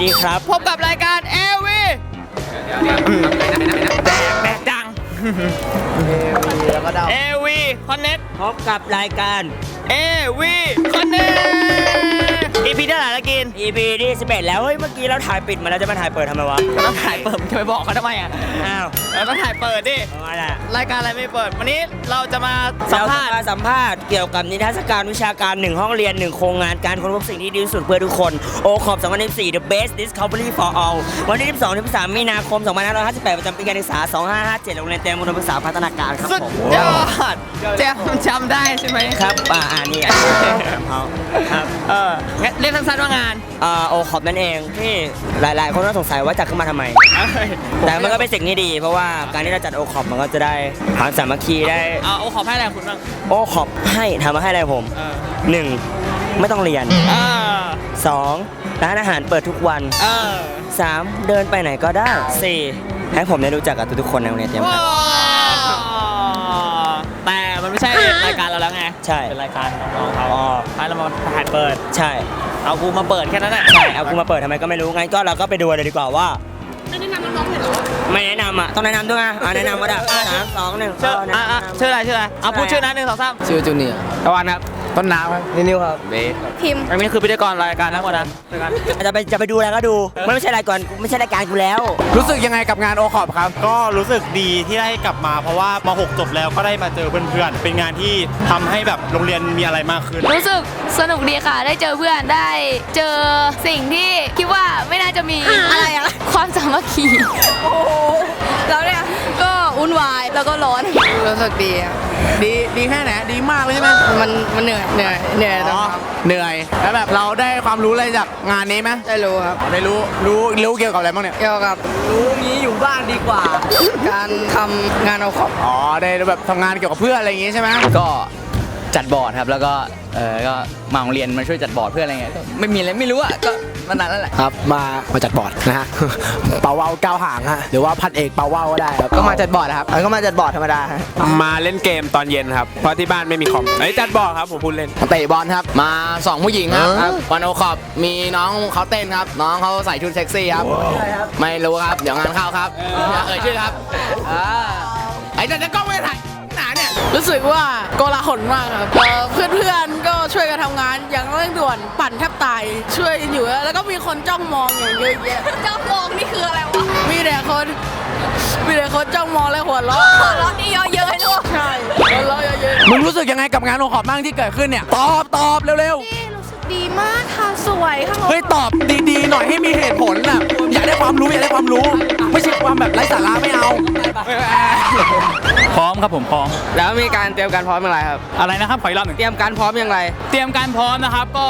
ดีครับ พบกับรายการเอวีแดกแดกดังแล้วก็เดาเอวีคอนเน็ตพบกับรายการเอวีคอนเน็ต อีพีเท่าไหร่ละกิน EP ที่11แล้ว เฮ้ย เมื่อกี้เราถ่ายปิดมาแล้วจะมาถ่ายเปิดทำไมวะต้องถ่ายเปิดมึงจะไปบอกเขาทำไมอะอ้าวเราต้องถ่ายเปิดดิเพราะว่าอะไรอะรายการอะไรไม่เปิด วันนี้เราจะมาสัมภาษณ์ เรจะสัมภาษณ์เกี่ยวกับนิทรรศการวิชาการ1ห้องเรียน1โครงงานการค้นพบสิ่งที่ดีที่สุดเพื่อทุกคน โอคอบ2014 The Best Discovery for All วันที่12 13 มีนาคม 2558 ประจำปีการศึกษา 2557 โรงเรียนเตรียมอุดมศึกษาพัฒนาการครับสุดผมยอดแจำจำได้ใช่ไหมครับ อ่าอ่านี่อะเขาครับ เอองั้นเรียกสั้นๆว่างานอ่าโอคอบนั่นเองที่หลายๆ คนก็สงสัยว่าจัดขึ้นมาทำไม แต่มันก็เป็นสิ่งที่ดี เพราะว่าการที่เราจัดโอคอบมันก็จะได้ความสามัคคีได้เอาโอ้ขอให้อะไรคุณบ้างโอคอบให้ทำมาให้อะไรผมเออหนึ่งไม่ต้องเรียนเออสองร้านอาหารเปิดทุกวันเออสามเดินไปไหนก็ได้สี่ให้ผมได้รู้จักกับทุกๆคนในโรงเรียนเตรียมพัฒน์แต่มันไม่ใช่รายการเราแล้วไงใช่ เป็นรายการของน้องเขาอ๋อให้เรามาถ่ายเปิด ใช่ เอากูมาเปิดแค่นั้นแหละใช่เอากูมาเปิดทำไมก็ไม่รู้งั้นก็เราก็ไปดูเลยดีกว่าว่า ไม่แนะนำน้องๆเลยหรอไม่แนะนำอะต้องแนะนำด้วยอะอะแนะนำก็ได้สามสองหนึ่งชื่อแนะอะอะนำชื่ออะไรชื่ออะไรเอาพูดชื่อนะหนึ่งสองสามชื่อจูเนียร์ตะวันครับ ต้นน้ำครับนินิวครับเบสพิมพ์อันนี้คือพิธีกรรายการทั้งหมดนะรายการจะไปจะไปดูอะไรก็ดูมันไม่ใช่รายการไม่ใช่รายการกูแล้ว รู้สึกยังไงกับงานโอคอปครับ ก็รู้สึกดีที่ได้กลับมา เพราะว่าม6จบแล้วก็ได้มาเจอเพื่อนๆเป็นงานที่ทำให้แบบโรงเรียนมีอะไรมากขึ้น รู้สึกสนุกดีค่ะ ได้เจอเพื่อนได้เจอสิ่งที่คิดว่าไม่น่าจะมีอะไรอะความสามัคคีโอ้แล้วเนี่ยก็ วุ่นวายแล้วก็ร้อน รู้สึกดีอะดีดีแค่ไหนดีมากเลยใช่ไหมมันมันเหนื่อยเหนื่อยเหนื่อยอ๋นะอครับเหนื่อยแล้วแบบเราได้ความรู้อะไรจากงานนี้ไหมได้รู้ครับ ได้รู้รู้รู้เกี่ยวกับอะไรบ้างเนี่ยเกี่ยวกับรู้งี้อยู่บ้านดีกว่า การทำงานเอาขอบอ๋อได้แบบทำงานเกี่ยวกับเพื่อนอะไรอย่างงี้ใช่ไหมก็ จัดบอร์ดครับ แล้วก็เออก็มาโรงเรียนมาช่วยจัดบอร์ดเพื่ออะไรเงี้ยก็ไม่มีอะไรไม่รู้อะก็มานานแล้วแหละครับมามาจัดบอร์ดนะฮะ เปาเว้าเก้าหางฮะหรือว่าพันเอกเปาเว้าก็ได้ครับก็มาจัดบอร์ดครับเออก็มาจัดบอร์ดธรรมดาฮะมาเล่นเกมตอนเย็นครับ เพราะที่บ้านไม่มีคอมไอ้ยจัดบอกครับผมพูดเล่น เตะบอลครับ มาสองผู้หญิงครับครับวันโอคอปมีน้องเขาเต้นครับ น้องเขาใส่ชุดเซ็กซี่ครับ ไม่รู้ครับ เดี๋ยวงานเข้าครับอย่าเอ่ยชื่อครับอ่าไอ้แต่จะกล้องไม่ถ่ายหนาเนี่ย รู้สึกว่าโกลาหลมากครับเอ่อเพื่อนๆก็ช่วยกันทำงานอย่างเร่งด่วนปั่นแทบตายช่วยอยู่แล้วก็มีคนจ้องมองอย่างเยอะแยะเจ้ามองนี่คืออะไรวะมีแต่คนมีแต่คนจ้องมองและหัวเราะหัวเราะนี่เยอะเยอะๆลูกใช่หัวเราะเยอะมึงรู้สึกยังไงกับงานโอคอปบ้างที่เกิดขึ้นเนี่ยตอบตอบเร็วรู้สึก ดีมากค่ะสวยค่ะๆเฮ้ยตอบดีๆหน่อยให้มีเหตุผลน่ะอยากได้ความรู้อยากได้ความรู้ ไม่ใช่ความแบบไร้สาระไม่เอาพร้อมครับผมพร้อม แล้วมีการเตรียมการพร้อมอย่างไรครับอะไรนะครับขออีกรอบหนึ่งเตรียมการพร้อมอย่างไร เตรียมการพร้อมนะครับ ก็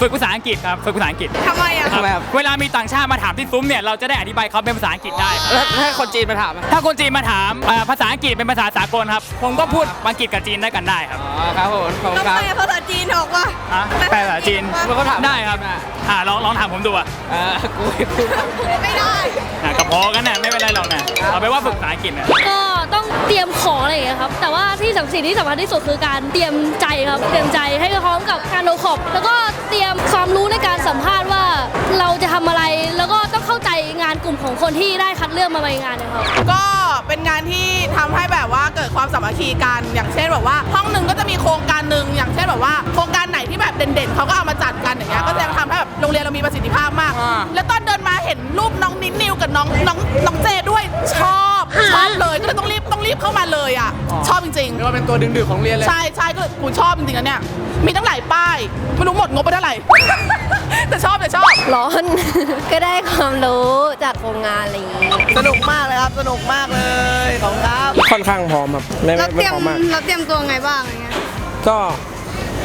ฝึกภาษาอังกฤษครับฝึกภาษาอังกฤษทำไมอะทำไมครับเวลามีต่างชาติมาถามที่ซุ้มเนี่ยเราจะได้อธิบายเขาเป็นภาษาอังกฤษได้ครับแล้วให้คนจีนมาถามไหมถ้าคนจีนมาถามเอ่อภาษาอังกฤษเป็นภาษาสากลครับผมก็พูดอังกฤษกับจีนได้กันได้ครับ อ๋อครับผมขอบคุณทำครับไมอะภาษาจีนออกว่าอะแปลภาษาจีนแล้วก็ถามได้ครับอ่าลองลองถามผมดูอะเออกูไม่พูดไม่ได้อะก็พอกันนะไม่เป็นไรหรอกนะเอาไปนว่าฝึกภาษาอังกฤษนะก็ต้องเตรียมของอะไรอย่างเงี้ยครับ แต่ว่าที่สำคัญที่สำคัญที่สุดคือการเตรียมใจครับ เตรียมใจให้พร้อมกับการโอคอบแล้ว ของคนที่ได้คัดเลือกมาในงานนะครับ ก็เป็นงานที่ทำให้แบบว่าเกิดความสามัคคีกัน อย่างเช่นแบบว่า ห้องหนึ่งก็จะมีโครงการหนึ่งอย่างเช่นแบบว่า โครงการไหนที่แบบเด่นๆเขาก็เอามาจัดกันอย่างเงี้ยก็จะทำให้แบบโรงเรียนเรามีประสิทธิภาพมาก แล้วตอนเดินมาเห็นรูปน้องนิดนิวกับน้องน้องน้องเจด้วยชอบ ชอบเลยก็เลยต้องรีบต้องรีบเข้ามาเลยอะ ชอบจริงเรียกว่าเป็นตัวดึงดูดของโรงเรียนเลย ๆ ใช่ใช่ก็กูชอบจริงๆนะเนี่ยมีตั้งหลายป้ายไม่รู้หมดงบไปเท่าไหร่ แต่ชอบแต่ชอบ ร้อน ก็ได้ความรู้จากโครงงานอะไรอย่างงี้ สนุกมากเลยครับ สนุกมากเลยของครับ ค่อนข้างพร้อมครับไม่เราไม่เตไม่รียมพร้อมมาก เราเตรียมตัวไงบ้างอย่างเงี้ย ก็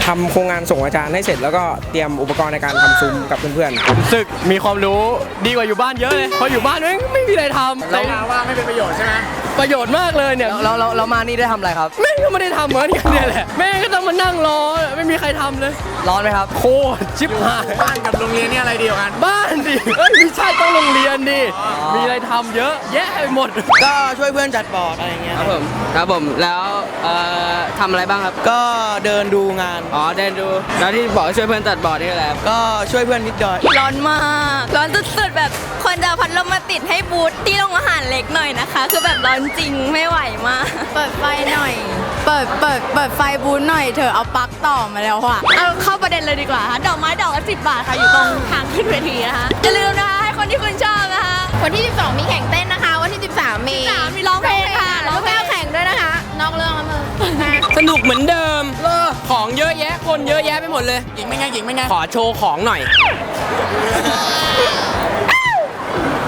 ทำโครงงานส่งอาจารย์ให้เสร็จแล้วก็เตรียมอุปกรณ์ในการทำซุ้มกับเพื่อนๆรู้สึกมีความรู้ดีกว่าอยู่บ้านเยอะเลยเพราะอยู่บ้านไม่ไม่มีอะไรทำเราว่าไม่เป็นประโยชน์ใช่ไหม ประโยชน์มากเลยเนี่ยเราเราเรามานี่ได้ทำอะไรครับ แม่งก็ไม่ได้ทำเหมือนกันเนี่ยแหละแม่งก็ต้องมานั่งรอไม่มีใครทำเลย ร้อนไหมครับ โคตรชิบหายบ้านกับโรงเรียนนี่อะไรเดียวกัน บ้านดิเอ้ยไม่ใช่ต้องโรงเรียนดิมีอะไรทำเยอะแยะไปหมด ก็ช่วยเพื่อนจัดบอร์ดอะไรเงี้ยครับผมครับผมแล้วเอ่อทำอะไรบ้างครับ ก็เดินดูงาน อ๋อเดินดู แล้วที่บอกว่าช่วยเพื่อนตัดบอร์ดนี่อะไรครับก็ช่วยเพื่อนนิดหน่อยร้อนมาก ร้อนสุดๆแบบ คนจะเอาพัดลมมาติดให้บูธที่โรงอาหารเล็กหน่อยนะคะ คือแบบร้อนจริงไม่ไหวมาก เปิดไฟหน่อย เปิด เปิด เปิดไฟบูนหน่อยเถอะเอาปลั๊กต่อมาแล้วค่ะ เอาเข้าประเด็นเลยดีกว่าค่ะดอกไม้ดอกละสิบบาทค่ะอยู่ตรงทางขึ้นเวทีนะคะอย่าลืมนะคะให้คนที่คุณชอบนะคะวันที่ 12 มีแข่งเต้นนะคะ วันที่ 13 มีสามมีร้องเพลงค่ะร้แล้อวงเพก็ลงแข่งด้วยนะคะ นอกเรื่องแล้วมึงสนุกเหมือนเดิมของเยอะแยะ คนเยอะแยะไปหมดเลยหญิงไม่ไงหญิงไม่ไงขอโชว์ของหน่อย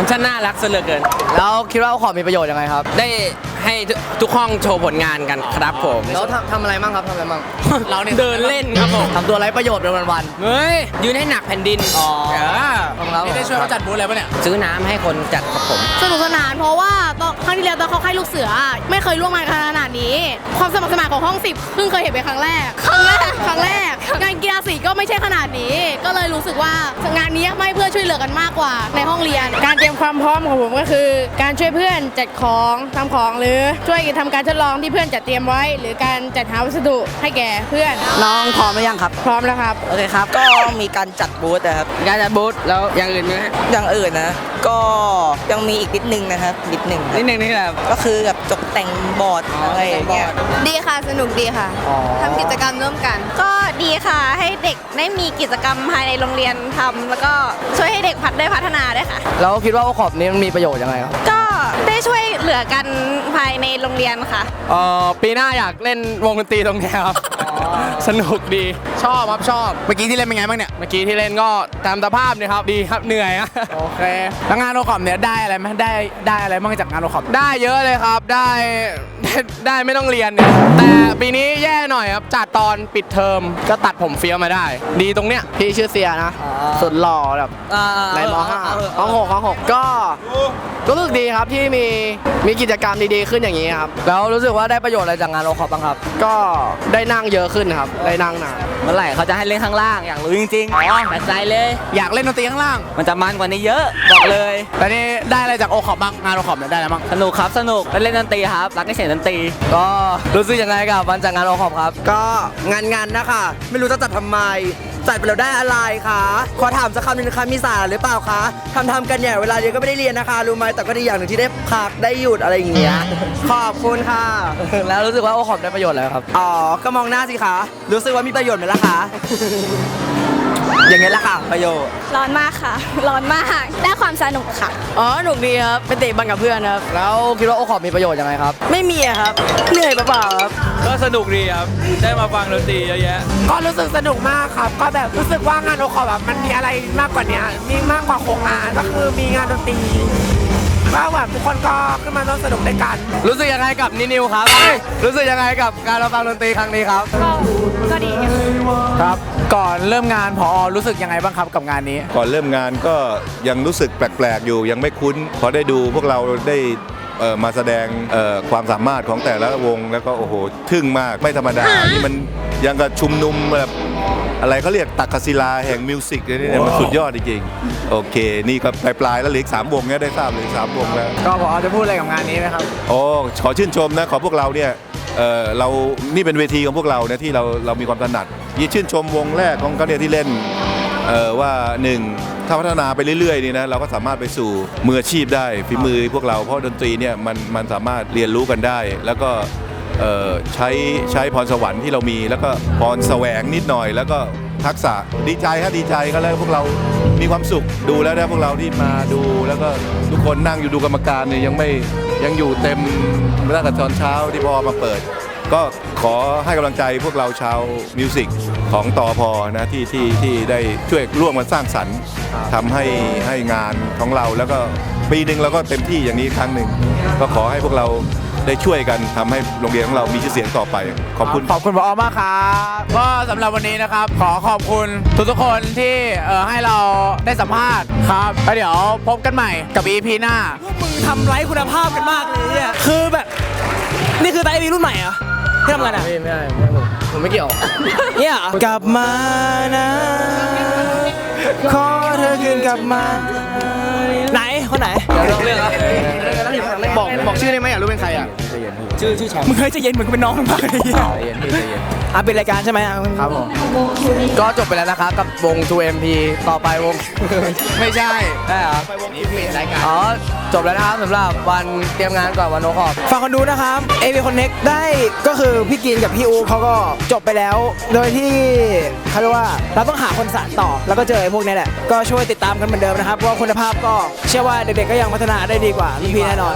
มันช่างน่ารักซะเหลือเกิน แล้วคิดว่าโอคอปมีประโยชน์ยังไงครับ ได้ให้ทุกห้องโชว์ผลงานกันครับผมแล้วทำทำอะไรบ้างครับทำอะไรบ้างเราเนี่ยเดินเล่นครับผมทำตัวไร้ประโยชน์เป็นวันเฮ้ยยืนให้หนักแผ่นดินอ๋อเออๆขอบคุณครับนี่ได้ช่วยเขาจัดบูธอะไรปะเนี่ยซื้อน้ำให้คนจัดครับผมสนุกสนานเพราะว่าตอนค รั้งที่แล้วตอนเขาค่ายลูกเสือ ไม่เคยร่วมงานขนาดนี้ ความสมัครสมานของห้องสิบเพิ่งเคยเห็นเป็นครั้งแรก ครั้งแรกครั้งแรก งานกีฬาสีก็ไม่ใช่ขนาดนี้ ก็เลยรู้สึกว่างานนี้ไม่เพื่อช่วยเหลือกันมากกว่าในห้องเรียน การเตรียมความพร้อมของผมก็คือ การช่วยเพื่อนจัดของทำของหรือช่วยกันทำการทดลองที่เพื่อนจัดเตรียมไว้ หรือการจัดหาวัสดุให้แก่เพื่อน น้องพร้อมหรือยังครับ พร้อมแล้วครับ โอเคครับ ก็มีการจัดบูธนะครับ การจัดบูธแล้วอย่างอื่นไหมอย่างอื่นนะ ก็ยังมีอีกนิดนึงนะครับนิดนึงนิดนึงนี่แหละ ก็คือแบบตกแต่งบอร์ดอะไรอย่างเงี้ย ดีค่ะ สนุกดีค่ะทำกิจกรรมร่วมกัน ก็ดีค่ะ ให้เด็กได้มีกิจกรรมภายในโรงเรียนทำแล้วก็ช่วยให้เด็กพัฒได้พัฒนาด้วยค่ะ แล้วคิดว่าโอคอปนี้มันมีประโยชน์ยังไงครับก็ได้ช่วยเหลือกันภายในโรงเรียนค่ะ เอ่อปีหน้าอยากเล่นวงดนตรีตรงเนี้ยครับ สนุกดี ชอบครับชอบ เมื่อกี้ที่เล่นเป็นไงบ้างเนี่ย เมื่อกี้ที่เล่นก็ตามสภาพเนี่ยครับดีครับเหนื่อยอะโอเคแล้วงานโอคอมเนี่ยได้อะไรไหมได้ได้อะไรบ้างจากงานโอคอมได้เยอะเลยครับได้ได้ได้ไม่ต้องเรียนเนี่ยแต่ปีนี้แย่หน่อยครับจัดตอนปิดเทอมก็ตัดผมเฟี้ยวมาได้ ดีตรงเนี้ยพี่ชื่อเสียนะสุดหล่อแบบในมห้าห้องหกห้องหกก็ก็รู้สึกดีครับที่มีมีกิจกรรมดีๆขึ้นอย่างนี้ครับแล้วรู้สึกว่าได้ประโยชน์อะไรจากงานโอคอปบ้างครับ ก็ได้นั่งเยอะขึ้นครับได้นั่งนานเมื่อไหร่เขาจะให้เล่นข้างล่างอยากรู้จริงๆอ๋อแต่ใจเลย อยากเล่นดนตรีข้างล่าง มันจะมันกว่านี้เยอะบอกเลยแต่นี่ได้อะไรจากโอคอมบ้างงานโอคอมเนี่ยได้อะไรบ้างสนุกครับสนุกได้เล่นดนตรีครับรักในเสียงดนตรี ก็รู้สึกยังไงกับวันจากงานโอคอปครับ ก็งานงานๆนะคะ ไม่รู้จะจัดทำไม จัดไปแล้วได้อะไรคะ ขอถามสักคำหนึงนะคะมีสาระหรือเปล่าคะทำทำๆกันเนี่ยเวลาเรียนก็ไม่ได้เรียนนะคะ รู้ไหมแต่ก็ดีอย่างหนึ่งที่ได้พักได้หยุดอะไรอย่างเงี้ย ขอบคุณค่ะ แล้วรู้สึกว่าโอคอปได้ประโยชน์อะไรครับ อ๋อ ก็มองหน้าสิคะ รู้สึกว่ามีประโยชน์ไหมล่ะคะ อย่างเงี้ยแหละค่ะประโยชน์ ร้อนมากค่ะ ร้อนมาก ได้ความสนุกค่ะ อ๋อหนุกดีครับไปเตะบอลกับเพื่อนครับ แล้วคิดว่าโอคอปมีประโยชน์ยังไงครับ ไม่มีอะครับ เหนื่อยเปล่าๆครับ ก็สนุกดีครับ ได้มาฟังดนตรีเยอะแยะ ก็รู้สึกสนุกมากครับ ก็แบบรู้สึกว่างานโอคอแบบมันมีอะไรมากกว่านี้มีมากกว่าโครงงานก็คือมีงานดนตรีก็แบบทุกคนก็ขึ้นมาร่วมสนุกด้วยกัน รู้สึกยังไงกับนินิวครับ รู้สึกยังไงกับการมาฟังดนตรีครั้งนี้ครับก็ดีครับ ก่อนเริ่มงานพอรู้สึกยังไงบ้างครับกับงานนี้ ก่อนเริ่มงานก็ยังรู้สึกแปลกๆอยู่ยังไม่คุ้น พอได้ดูพวกเราได้เอ่อมาแสดงเอ่อความสามารถของแต่ละวงแล้วก็โอ้โหทึ่งมากไม่ธรรมดา นี่มันยังกับชุมนุมแบบ อะไรเขาเรียกตักกศิลาแห่งมิวสิกเลยเนี่ยมันสุดยอดจริงๆโอเค นี่ก็ปลายๆแล้วเหลืออีกสามวงเนี่ยได้ทราบเหลยสามวงแล้วก็พอจะพูดอะไรกับงานนี้ไหมครับ โอ้ขอชื่นชมนะขอพวกเราเนี่ยเออเรานี่เป็นเวทีของพวกเรานะที่เราเรามีความถนัดยี่ชื่นชมวงแรกของเขาเนี่ยที่เล่นเออว่าหนึ่งถ้าพัฒนาไปเรื่อยๆนี่นะเราก็สามารถไปสู่มืออาชีพได้ฝีมือพวกเราเพราะดนตรีเนี่ยมันมันสามารถเรียนรู้กันได้ แล้วก็เอ่อ ใช้ใช้พรสวรรค์ที่เรามี แล้วก็พรแสวงนิดหน่อย แล้วก็ทักษะดีใจฮะดีใจก็แล้วพวกเรามีความสุขดูแล้วนะพวกเราที่มาดู แล้วก็ทุกคนนั่งอยู่ดูกรรมการเนี่ยยังไม่ยังอยู่เต็มตั้งแต่ตอนเช้าที่พอมาเปิด ก็ขอให้กำลังใจพวกเราชาวมิวสิกของตอพอนะที่ที่ที่ได้ช่วยร่วมกันสร้างสรรค์ทำให้ให้งานของเราแล้วก็ปีหนึ่งเราก็เต็มที่อย่างนี้ครั้งหนึ่งก็ขอให้พวกเรา ได้ช่วยกันทำให้โรงเรียนของเรามีชื่อเสียงต่อไป ขอบคุณ ขอบคุณพอมากครับก็สำหรับวันนี้นะครับ ขอขอบคุณทุกๆคนที่เอ่อให้เราได้สัมภาษณ์ครับแล้วเดี๋ยวพบกันใหม่กับ EP หน้ามึงทำไร้คุณภาพกันมากเลยเนี่ยคือแบบ นี่คือไตวีรุ่นใหม่เหรอที่ทำงานอะ ไม่ไม่ไม่ผมผมไม่เกี่ยว เนี่ยเหรอ กลับมานะ ขอเธอคืนกลับมาไหน คนไหนเดี๋ยวลองเรื่องครับบอกบอกชื่อได้ไหมอยากรู้เป็นใครอะชื่อชื่อแชมป์มึงเคยใจะเย็นเหมือนกูเป็นน้องมึงมากเลยใจเย็นพี่ใจเย็นอะเป็นรายการใช่ไหมอะครับผมก็จบไปแล้วนะครับกับวง 2MP ต่อไปวง ไม่ใช่ได้เหรอ นี่ปิดรายการอ๋อ จบแล้วนะครับสำหรับวันเตรียมงานก่อนวันโนคอบฝากคนดูนะครับ a v Connect ได้ก็คือพี่กินกับพี่อูเขาก็จบไปแล้ว โดยที่เขาเรียกว่าเราต้องหาคนสานต่อแล้วก็เจอไอ้พวกนี้แหละ ก็ช่วยติดตามกันเหมือนเดิมนะครับว่าคุณภาพก็เชื่อว่าเด็กๆก็ยังพัฒนาได้ดีกว่ารุ่นพี่แน่นอน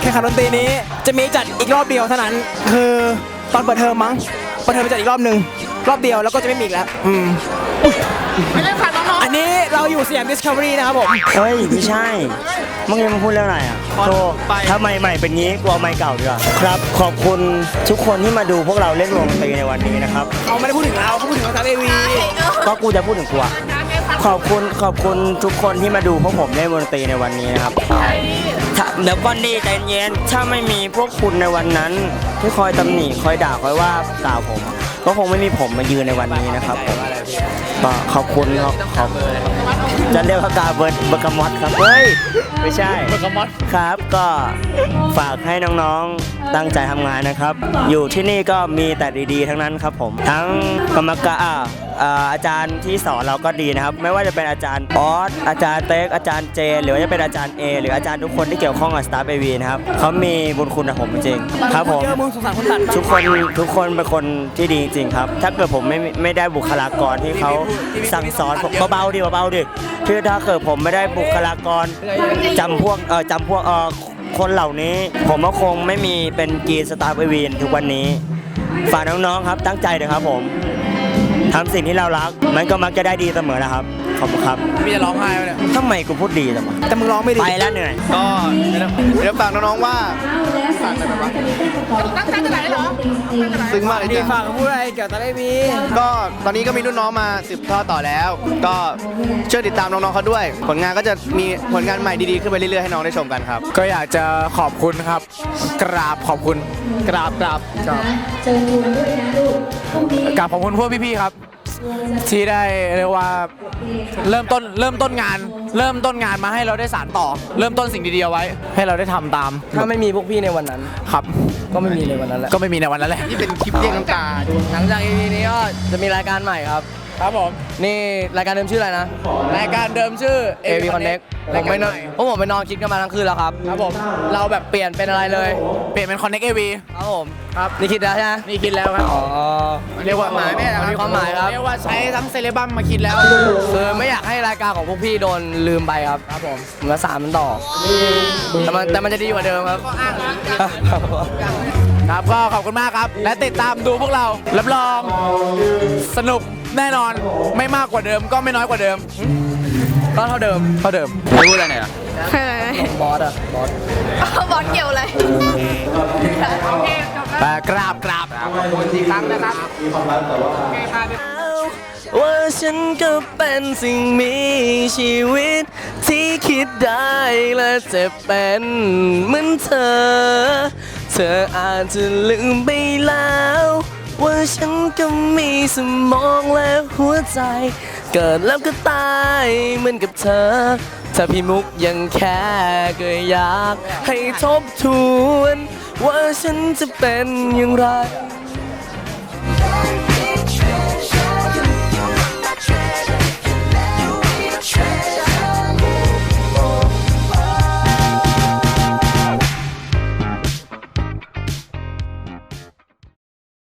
แข่งขันดนตรีนี้จะมีจัดอีกรอบเดียวเท่านั้น คือตอนเปิดเทอมมั้งเปิดเทอมจะจัดอีกรอบหนึ่งรอบเดียวแล้วก็จะไม่มีอีกแล้ว อืมอันนี้เราอยู่สยาม Discovery นะครับผม เฮ้ย ไม่ใช่ มึงยังมาพูดเรื่องอะไรอะโธ่ถ้าใหม่ๆเป็นงี้กูเอาไม้เก่าดีกว่าครับ ขอบคุณทุกคนที่มาดูพวกเราเล่นวงดนตรีในวันนี้นะครับเขาไม่ได้พูดถึงเราเขาพูดถึงภาษาเอวีก็กูจะพูดถึงกูอะขอบคุณขอบคุณทุกคนที่มาดูพวกผมเล่นวงดนตรีในวันนี้นะครับถ้าเดี๋ยวก่อนดีใจเย็นถ้าไม่มีพวกคุณในวันนั้น ที่คอยตำหนิคอยด่าคอยว่ากล่าวผม ก็คงไม่มีผมมายืนในวันนี้นะครับก็ขอบคุณครับขอบจะเรียกว่ากาเบิร์ดเบอร์กามอสครับเฮ้ยไม่ใช่เบอร์กามอสครับก็ฝากให้น้องๆตั้งใจทำงานนะครับ อยู่ที่นี่ก็มีแต่ดีๆ ทั้งนั้นครับผมทั้งกรรมการ อ่าอ่าอาจารย์ที่สอนเราก็ดีนะครับ ไม่ว่าจะเป็นอาจารย์ออสอาจารย์เต็กอาจารย์เจนหรือว่าจะเป็นอาจารย์เอหรืออาจารย์ทุกคนที่เกี่ยวข้องกับสตาร์เบวีนะครับเขามีบุญคุณกับผมจริงๆครับผมเจอมึงสงสารคนตัดทุกคนทุกคนเป็นคนที่ดีจริงๆครับ ถ้าเกิดผมไม่ไม่ได้บุคลากรที่เขาสั่งสอนผมเบาๆดิเบาๆดิคือถ้าเกิดผมไม่ได้บุคลากรจำพวกเออจำพวกเออคนเหล่านี้ผมก็คงไม่มีเป็นกรีนสตาร์เอวีนทุกวันนี้ฝากน้องๆครับตั้งใจเลยครับผม ทำสิ่งที่เรารัก มันก็มักจะได้ดีเสมอนะครับ ขอบคุณครับพี่จะร้องไห้ไหมเนี่ยทำไมกูพูดดีจังวะแต่มึงร้องไม่ดีไปแล้วเหนื่อยก็เดี๋ยวฝากน้องๆว่าฝากอะไรบ้างตั้งใจจะไหนเหรอซึ้งมากเลยดีจ้ะฝากพูดอะไรเกี่ยวกับตาเอวีก็ตอนนี้ก็มีรุ่นน้องมาสืบทอดต่อแล้ว ก็ช่วยติดตามน้องๆเขาด้วย ผลงานก็จะมีผลงานใหม่ดีๆขึ้นไปเรื่อยๆให้น้องได้ชมกันครับ ก็อยากจะขอบคุณครับ กราบขอบคุณ กราบกราบกราบกราบขอบคุณพวกพี่ๆครับ ที่ได้เรียกว่าเริ่มต้นเริ่มต้นงาน เริ่มต้นงานมาให้เราได้สานต่อ เริ่มต้นสิ่งดีๆเอาไว้ ให้เราได้ทำตามถ้าไม่มีพวกพี่ในวันนั้น ครับ ก็ไม่มีในวันนั้นแหละก็ไม่มีในวันนั้นแหละ นี่เป็นคลิปเรียกน้ำตา หลังจาก EP นี้ก็จะมีรายการใหม่ครับ ครับผม นี่รายการเดิมชื่ออะไรนะ รายการเดิมชื่อ AV Connect ผมไม่นอนเพราะผมไปนอนคิดกันมาทั้งคืนแล้วครับ ครับผม เราแบบเปลี่ยนเป็นอะไรเลย เปลี่ยนเป็น Connect AV ครับผม ครับ นี่คิดแล้วใช่ไหมนี่คิดแล้วครับ อ๋อ เรียกว่าหมายไม่ได้มีความหมายครับ เรียกว่าใช้ทั้งเซเลบัมมาคิดแล้ว คือไม่อยากให้รายการของพวกพี่โดนลืมไปครับ ครับผมมาสามมันต่อ แต่มันแต่มันจะดีกว่าเดิมครับครับก็ขอบคุณมากครับ และติดตามดูพวกเรา รับรอง สนุก แน่นอนไม่มากกว่าเดิมก็ไม่น้อยกว่าเดิม ก็เท่าเดิมเท่าเดิมไม่พูดอะไรหน่อยเหรอบอสอะบอสบอลเกี่ยวอะไรแต่กราบกราบอีกครั้งนะครับว่าฉันก็เป็นสิ่งมีชีวิต ที่คิดได้และจะเป็นเหมือนเธอ เธออาจจะลืมไปแล้ว ว่าฉันก็มีสมองและหัวใจ เกิดแล้วก็ตายเหมือนกับเธอ ถ้าพี่มุกยังแค่ก็อยาก ให้ทบทวน ว่าฉันจะเป็นอย่างไร